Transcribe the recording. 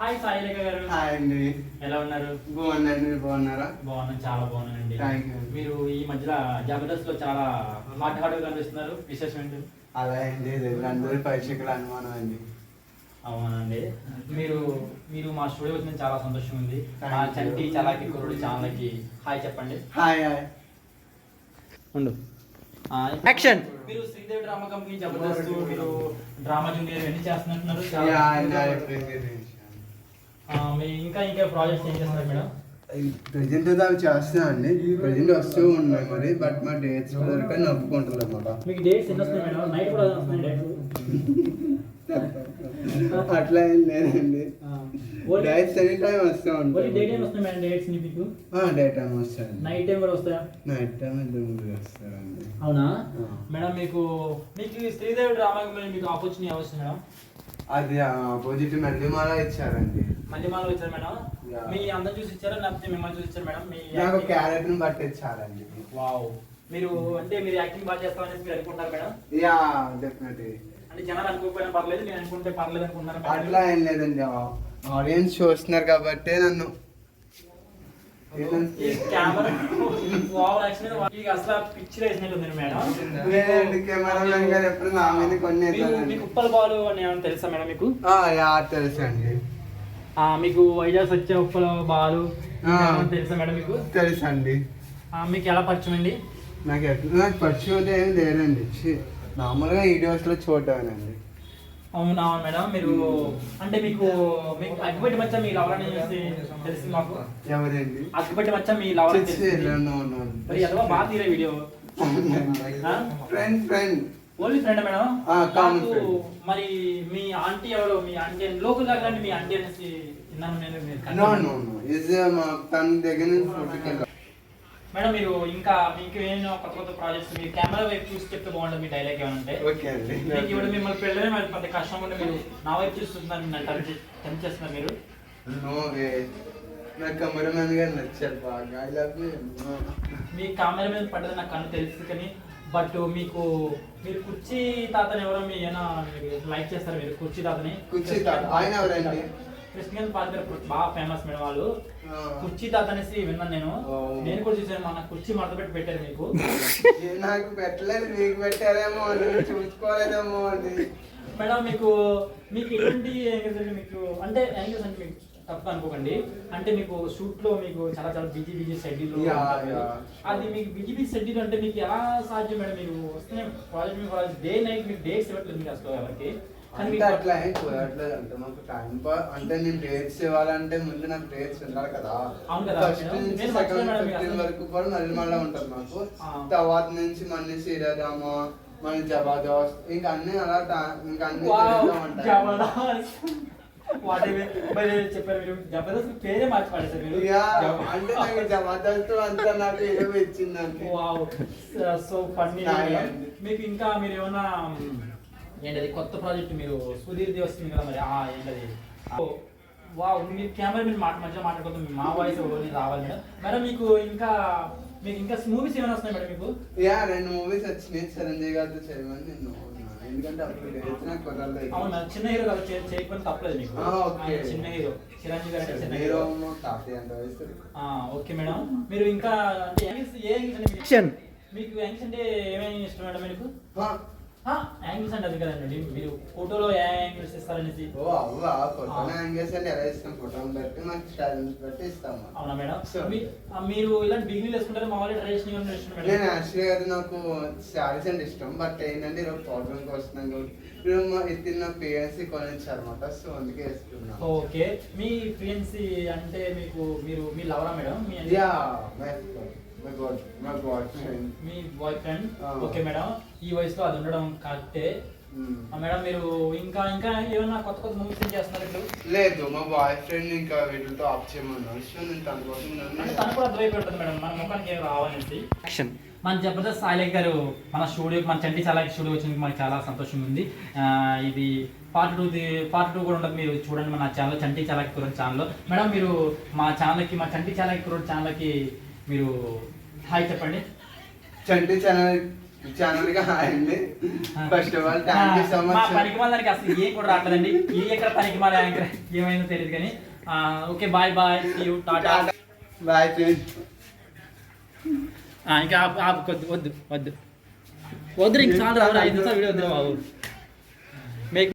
Hi సాయిలేఖ గారు. Hi అండి. ఎలా ఉన్నారు? బాగున్నాను మీరు బాగున్నారా? బాగున్నాను చాలా బాగున్నానండి. మీరు ఈ మధ్యలో జబర్దస్త్లో చాలా హాట్ హాట్గా కనిపిస్తున్నారు. విశేషం ఏంటి? అలా ఏం లేదు అందరి పరీక్షకుల అనుమానం అండి. అవునండి. మీరు మీరు మా స్టూడియో వచ్చిన చాలా సంతోషం ఉంది. మా. చంటి చలాకి కురుడు ఛానల్కి హాయ్ చెప్పండి. Hi hi. ఉండు. Action. మీరు శ్రీదేవి డ్రామా కంపెనీ జబర్దస్త్ మీరు డ్రామా జూనియర్ ఎన్ని చేస్తున్నట్టున్నారు. చాలా అండి మీరు ఇంకా ఇంకా ప్రాజెక్ట్స్ ఏం చేస్తున్నారు మేడం? ప్రజెంట్ అవి చేస్తున్నా అండి. ప్రజెంట్ వస్తూ ఉన్నాయి మరి బట్ మా డేట్స్ కుదరక నొప్పుకుంటుంది అన్నమాట మీకు డేట్స్ ఎన్ని వస్తున్నాయి మేడం? నైట్ కూడా వస్తున్నాయి డేట్స్ అట్లా ఏం లేదండి. డేట్స్ ఎనీ టైం వస్తూ ఓన్లీ డే టైం ఉంటాయి వస్తున్నాయి మేడం డేట్స్ మీకు? డే టైం వస్తాయండి. నైట్ టైం కూడా వస్తాయా? నైట్ టైం ఇద్దరు వస్తారండి అవునా. మేడం మీకు మీకు శ్రీదేవి డ్రామా కంపెనీ మీకు ఆపర్చునిటీ అవసరం మేడం? అది ఆపోజిట్ మల్లిమాల ఇచ్చారండి. మళ్ళీ మాలో వచ్చారు మేడం. మీ అందరు చూసి ఇచ్చారా? లేకపోతే మిమ్మల్ని చూసి ఇచ్చారు మేడం? మీ నాకు ని బట్టి ఇచ్చారండి. వావ్. మీరు అంటే మీరు యాక్టింగ్ బాగా చేస్తామని మీరు అనుకుంటారు మేడం? యా డెఫినెట్లీ అంటే జనాలు అనుకోకపోయినా పర్లేదు నేను అనుకుంటే పర్లేదు అనుకుంటున్నారు. అట్లా ఏం లేదండి. ఆడియన్స్ చూస్తున్నారు కాబట్టి నన్ను. కెమెరా ఎప్పుడు నా మీద కొన్ని తెలుసా మేడం మీకు? ఆ, యా తెలుసు అండి ఆ, మీకు వైజాగ్ వచ్చే ఉప్పల బాలు తెలుసా మేడం మీకు? తెలుసు అండి ఆ, మీకు ఎలా పరిచయం అండి? నాకు ఎట్లా నాకు పరిచయం అయితే ఏం లేదండి. ఛీ, మామూలుగా వీడియోస్లో చూడటానండి అవునా మేడం? మీరు అంటే మీకు మీకు అగ్గిపెట్టి మచ్చ మీ లవర్ అని తెలిసి తెలిసింది మాకు. ఎవరండి? అగ్గిపెట్టి మచ్చ మీ లవర్ బాగా తీరే video? Friend friend. Only friend madam? నాకు. మరి మీ ఆంటీ ఎవరు మీ ఆంటీ లోకల్ దగ్గర మీ ఆంటీ అనేసి విన్నాను నేను మేడం మీరు ఇంకా మీకు ఏమైనా కొత్త కొత్త ప్రాజెక్ట్స్ మీరు కెమెరా వైపు చూసి చెప్తే బాగుంటుంది మీ డైలాగ్ ఏమైనా ఉంటే. ఓకే అండి. మీకు ఇప్పుడు మిమ్మల్ని పెళ్ళనే మరి పెద్ద కష్టం ఉంటే మీరు నా వైపు చూస్తున్నారు టెంప్ టెంప్ చేస్తున్నారు మీరు. నో వే నా కెమెరామెన్ గారు నచ్చారు బాగా. ఐ లవ్ మీ కెమెరా మీద పడ్డది నాకు కన్ను తెలుసు కానీ బట్ మీకు మీరు కుర్చీ తాతని ఎవరో మీ ఏమైనా లైక్ చేస్తారు మీరు కుర్చీ తాతని? కుర్చీ తాత. ఆయన ఎవరండి? కృష్ణకాంత్ పాత్ర బాగా ఫేమస్ మేడం వాళ్ళు. కుర్చీ తాత అనేసి విన్నాను నేను. నేను కూడా చూసాను మన కుర్చీ మడత పెట్టి పెట్టారు మీకు. నాకు పెట్టలేదు మీకు పెట్టారేమో చూసుకోలేదేమో మేడం మీకు మీకు ఎటువంటి మీకు అంటే యాంగిల్స్ అంటే మీకు తప్పు అనుకోకండి అంటే మీకు షూట్లో మీకు చాలా చాలా బిజీ బిజీ షెడ్యూల్. అది మీకు బిజీ బిజీ షెడ్యూల్ అంటే మీకు ఎలా సాధ్యం మేడం? మీరు వస్తే ప్రాజెక్ట్ మీ ప్రాజెక్ట్ డే నైట్ మీకు డేట్స్ ఇవ్వట్లేదు మీకు అసలు ఎవరికి అంటే అట్లా ఏం కుదరట్లేదు అంటే మాకు టైం అంటే నేను డేట్స్ ఇవ్వాలంటే ముందు నాకు డేట్స్ ఉండాలి కదా. ఫస్ట్ నుంచి సెకండ్ ఫిఫ్టీన్. వరకు కూడా మళ్ళీ ఉంటుంది మాకు. తర్వాత నుంచి మళ్ళీ శ్రీరామ మళ్ళీ జబర్దస్త్ ఇంకా అన్ని అలా ఇంకా అన్ని పేరే మార్చి పడేసారు మీరు. యా, జబ- అంటే నాకు జబర్దస్త్ అంతా నాకు ఇచ్చిందండి వావ్. So funny. మీకు ఇంకా మీరు ఏమన్నా ఏంటది కొత్త ప్రాజెక్ట్ మీరు సుధీర్ది వస్తుంది కదా మరి? ఆ ఏంటది? వావ్. మీరు కెమెరా మీరు మాట మధ్య మాట్లాడుకుంటే మా వాయిస్ రావాలి మేడం? మేడం మీకు ఇంకా మీకు ఇంకా మూవీస్ ఏమైనా వస్తున్నాయి మేడం మీకు? యా రెండు మూవీస్ వచ్చినాయి. చిరంజీవి గారితో చేయమని నేను. ఎందుకంటే అప్పుడు అవును చిన్న హీరో కదా చేయకపోతే తప్పలేదు మీకు. ఆ, ఓకే. ఆయన చిన్న హీరో. చిరంజీవి గారు చిన్న హీరో. హీరో తాతయ్య అంత వయసు ఆ, ఓకే మేడం. మీరు ఇంకా అంటే ఏ మీకు- అంటే ఏమేమి ఇష్టం మేడం మీకు? యాంగిల్స్ అంటే అది కదండి. మీరు ఫోటోలో ఏ యాంగిల్స్ ఇస్తారనేసి ఓ అవ్వా ఫోటో యాంగిల్స్ అంటే ఎలా ఇస్తాం? ఫోటోని బట్టి మనకి స్టైల్ బట్టి ఇస్తాం అవునా మేడం? ఆ, మీరు ఇలాంటి బిగినీలు వేసుకుంటారు? మా వాళ్ళు ట్రెడిషనల్ ఇష్టం నేను యాక్చువల్గా అయితే నాకు శారీస్ అంటే ఇష్టం. బట్ ఏంటంటే ఈరోజు ప్రాబ్లంకి వస్తున్నాం కాబట్టి ఇద్దరు నా పేరెంట్స్ కొనిచ్చారు అనమాట సో అందుకే వేసుకున్నాను ఓకే. మీ ఫ్రెండ్స్ అంటే మీకు మీరు మీ లవరా madam? Me yeah my my god my god friend me boy friend. Okay madam ఈ వయసులో అది ఉండడం కరెక్టే. మేడం మీరు ఇంకా ఇంకా ఏమైనా కొత్త కొత్త మూవీస్ చేస్తున్నారు ఇప్పుడు? లేదు మా బాయ్ ఫ్రెండ్ ఇంకా వీటితో ఆఫ్ చేయమన్నాను సో నేను తన కోసం అంటే నన్ను తను కూడా అర్థమైపోయి ఉంటుంది మేడం మన ముఖానికి ఏం రావాలనేసి. యాక్షన్ మన జబర్దస్త్ సాయిలేఖ్ గారు మన స్టూడియో మన చంటి చాలా స్టూడియో వచ్చినందుకు మనకి చాలా సంతోషంగా ఉంది. ఇది పార్ట్ టూ పార్ట్ టూ కూడా ఉంటుంది మీరు చూడండి మన ఛానల్ చంటి చాలాకి కురడ్ ఛానల్లో మేడం మీరు మా ఛానల్కి మా చంటి చాలాకి కురడ్ ఛానల్కి మీరు హాయ్ చెప్పండి. చంటి ఛానల్ ఛానల్గా హాయ్ అండి. First of all thank you so మా మచ్ పనికి వాళ్ళకి అసలు ఏం కూడా రావట్లేదండి. ఈ ఎక్కడ పనికి మాల యాంకర్ ఏమైందో తెలియదు కానీ. Okay bye bye you tata. Bye friends ఇంకా ఆపు ఆపు కొద్ది వద్దు వద్దు. వద్దు ఇంక చాలు ఐదు నిమిషాలు వీడియో వద్దు బాబు. మేక్